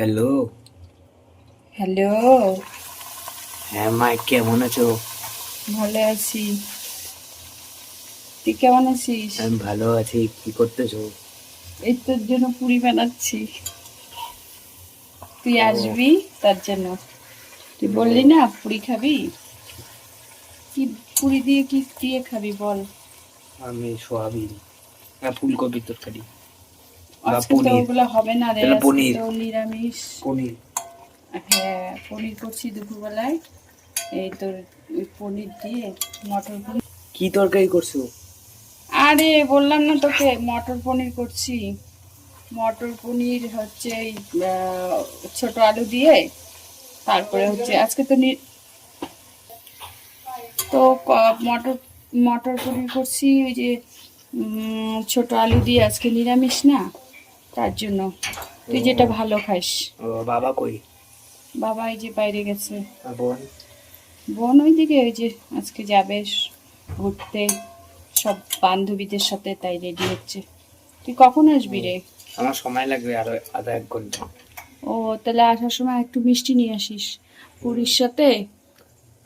Hello. Hello. হ্যাঁ মা কেমন আছো? ভালো আছি। তুই কেমন আছিস? আমি ভালো আছি কি করতেছো? এই তোর জন্য পুরি বানাচ্ছি। তুই আসবি তার জন্য। তুই বললি না পুরি খাবি? কি পুরি দিয়ে কি দিয়ে খাবি বল। আমি সোয়াবিন আর ফুলকপির তরকারি। আজকে তো ওগুলো হবে না রে পনির। নিরামিষ পনির। হ্যাঁ পনির করছি দুপুরবেলায়। এই তোর পনির দিয়ে মটর পনির। কি তরকারি করছ? আরে বললাম না তোকে মটর পনির করছি। মটর পনির হচ্ছে এই ছোট আলু দিয়ে তারপরে হচ্ছে আজকে তো তো মটর মটর পনির করছি ওই যে উম, ছোট আলু দিয়ে আজকে নিরামিষ না? তার জন্য। তুই যেটা ভালো খাস। ও বাবা কই? বাবা এই যে বাইরে গেছে। বোন? বোন ওইদিকে ওই যে আজকে যাবে ঘুরতে। সব বান্ধবীদের সাথে তাই রেডি হচ্ছে। তুই কখন আসবি রে? আমার সময় লাগবে আরও আধা এক ঘণ্টা। ও তাহলে আসার সময় একটু মিষ্টি নিয়ে আসিস। পুরীর সাথে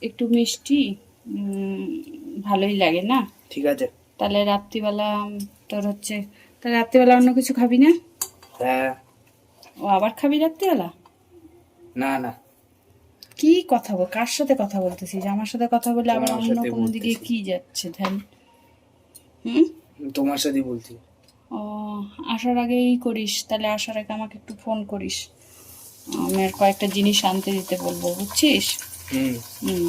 একটু মিষ্টি ভালোই লাগে না? ঠিক আছে। তাহলে রাত্রিবেলা তোর হচ্ছে তাহলে রাত্রিবেলা অন্য কিছু খাবি না? হ্যাঁ ও আবার খাবি রাত্রিবেলা? না না। কি কথা বল কার সাথে কথা বলতেছিস? আমার সাথে কথা বলে আবার অন্য কোনো দিকে কি যাচ্ছে ধ্যান? হুম? তোমার সাথে বলছি। ও আসার আগেই করিস তাহলে আসার আগে আমাকে একটু ফোন করিস। আমি আর কয়েকটা জিনিস আনতে দিতে বলব বুঝছিস? হুম। হুম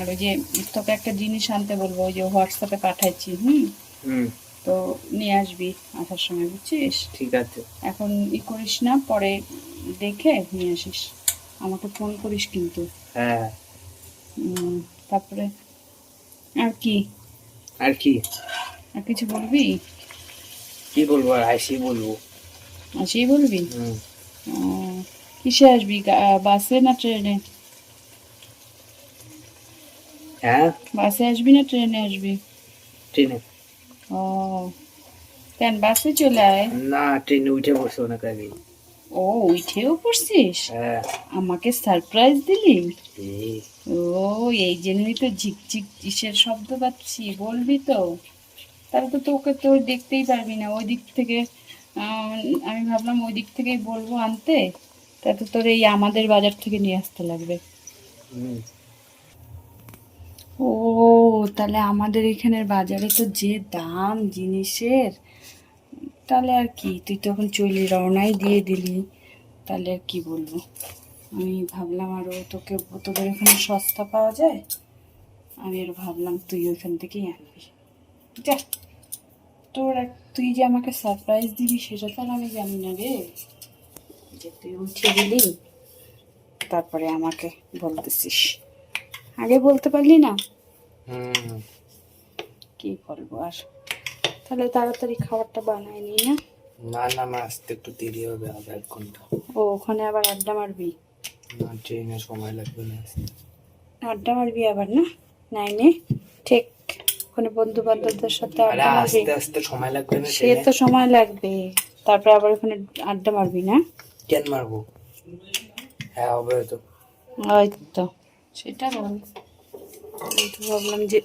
আর ওই যে তোকে একটা জিনিস আনতে বলব ওই যে হোয়াটসঅ্যাপে পাঠাচ্ছি হুম? হুম। তো নিয়ে আসবি আসার সময় বুঝছিস? ঠিক আছে। এখন ই করিস না পরে দেখে নিয়ে আসিস। আমাকে ফোন করিস কিন্তু। হ্যাঁ। তারপরে আর কি? আর কি? আর কিছু বলবি? কি বলব আর আইসি বলব। আসেই বলবি? কিসে আসবি বাসে না ট্রেনে? হ্যাঁ। বাসে আসবি না ট্রেনে আসবি? ট্রেনে। ও। কেন বাসে চলে আয়? না ট্রেনে উঠে বসে অনেক আগে ও উঠেও পড়ছিস? হ্যাঁ। আমাকে সারপ্রাইজ দিলি? ও এই জন্যই তো ঝিকঝিক কিসের শব্দ পাচ্ছি বলবি তো। তাহলে তো তোকে তো দেখতেই পারবি না। ওই দিক থেকে আমি ভাবলাম ওই দিক থেকেই বলব আনতে। তা তো তোর এই আমাদের বাজার থেকে নিয়ে আসতে লাগবে। হুম। তাহলে আমাদের এখানের বাজারে তো যে দাম জিনিসের, তাহলে আর কি? তুই তখন চলি রওনাই দিয়ে দিলি, তাহলে আর কি বলব? আমি ভাবলাম আরও তোকে, তোদের এখানে সস্তা পাওয়া যায়? আমি আর ভাবলাম তুই ওইখান থেকেই আনবি। যা, তোর এক, তুই যে আমাকে সারপ্রাইজ দিবি সেটা তো আমি জানি না রে। যে তুই উঠে দিলি তারপরে আমাকে বলতেছিস। আগে বলতে পারলি না? কি বলব আর? তাহলে তাড়াতাড়ি খাবারটা বানাই নি না? না না আমার আসতে একটু দেরি হবে আধা এক ঘণ্টা। ও ওখানে আবার আড্ডা মারবি? না ট্রেনে সময় লাগবে না। আড্ডা মারবি আবার না? নাইনে ঠিক। ওখানে বন্ধু বান্ধবদের সাথে আড্ডা মারবি। আস্তে আস্তে সময় লাগবে না সে তো সময় লাগবে। তারপরে আবার ওখানে আড্ডা মারবি না? কেন মারবো? হ্যাঁ হবে তো ওই তো সেটা বল। আমি তো ভাবলাম যে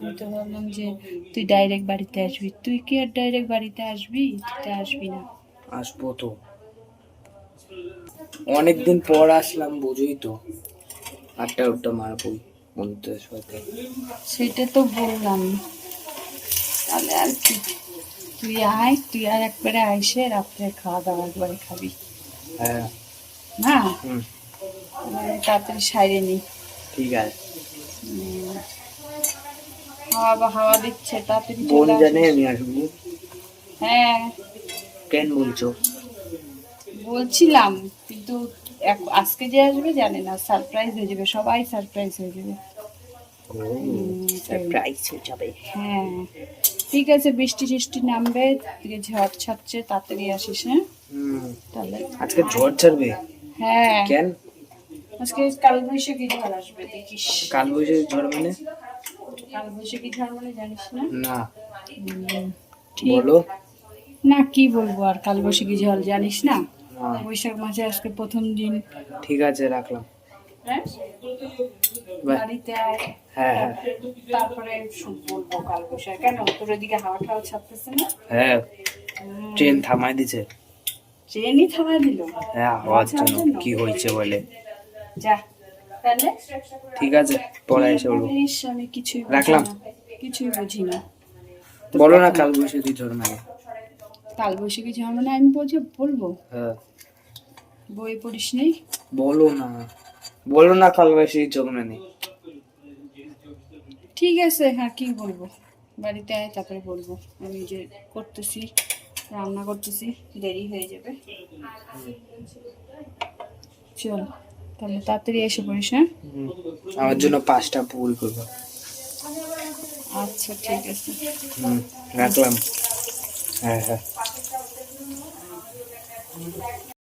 আমি তো ভাবলাম যে তুই ডাইরেক্ট বাড়িতে আসবি। তুই কি আর ডাইরেক্ট বাড়িতে আসবি? তুই আসবি না। আসব তো। অনেকদিন পর আসলাম বুঝোই তো। আটটা উটটা মারবই বন্ধুদের সাথে। সেটা তো বললাম। তাহলে আর কি। তুই আয় তুই আর একবারে আইসে রাত্রে খাওয়া দাওয়া একবারে খাবি। হ্যাঁ। না? তাড়াতাড়ি সাইরে নি। ঠিক আছে। হাওয়া হাওয়া দিচ্ছে তাড়াতাড়ি বোন জানে আমি আসব। হ্যাঁ। কেন বলছো? বলছিলাম কিন্তু আজকে যে আসবে জানে না সারপ্রাইজ হয়ে যাবে সবাই সারপ্রাইজ হয়ে যাবে। সারপ্রাইজ হয়ে যাবে। হ্যাঁ। ঠিক আছে বৃষ্টি টিষ্টি নামবে দিকে ঝড় ছাড়ছে তাড়াতাড়ি আসিস হ্যাঁ? তাহলে আজকে ঝড় ছাড়বে? হ্যাঁ। কেন? আজকে কালবৈশাখী ঝড় আসবে দেখিস। কাল বৈশাখী ঝড় মানে? কালবৈশাখী ঝড় মানে জানিস না? না। ঠিক। বলো। না কি বলব আর কালবৈশাখী ঝড় জানিস না? বৈশাখ মাসে আজকে প্রথম দিন। ঠিক আছে রাখলাম। হ্যাঁ? বাড়িতে আয়। হ্যাঁ হ্যাঁ। তারপরে বলব কাল কেন? তোর ওদিকে হাওয়া টাওয়া ছাড়তেছে না? হ্যাঁ। ট্রেন থামাই দিছে। ট্রেনই থামায় দিল। হ্যাঁ হওয়ার জন্য কি হয়েছে বলে। যা তাহলে? ঠিক আছে পরে এসে বলব। আমি কিছুই রাখলাম। কিছুই বুঝি না। বলো না কাল ঝড় মানে কাল আমি বলছি বলব। হ্যাঁ। বই পড়িস নেই বলো না। বলো না কাল ঝড় মানে ঠিক আছে আর কি বলব? বাড়িতে আয় তারপরে বলব। আমি যে করতেছি রান্না করতেছি দেরি হয়ে যাবে। চল। তাহলে তাড়াতাড়ি এসে পড়িস হ্যাঁ। আমার জন্য পাঁচটা পুল করব। আচ্ছা ঠিক আছে। হুম রাখলাম। হ্যাঁ হ্যাঁ।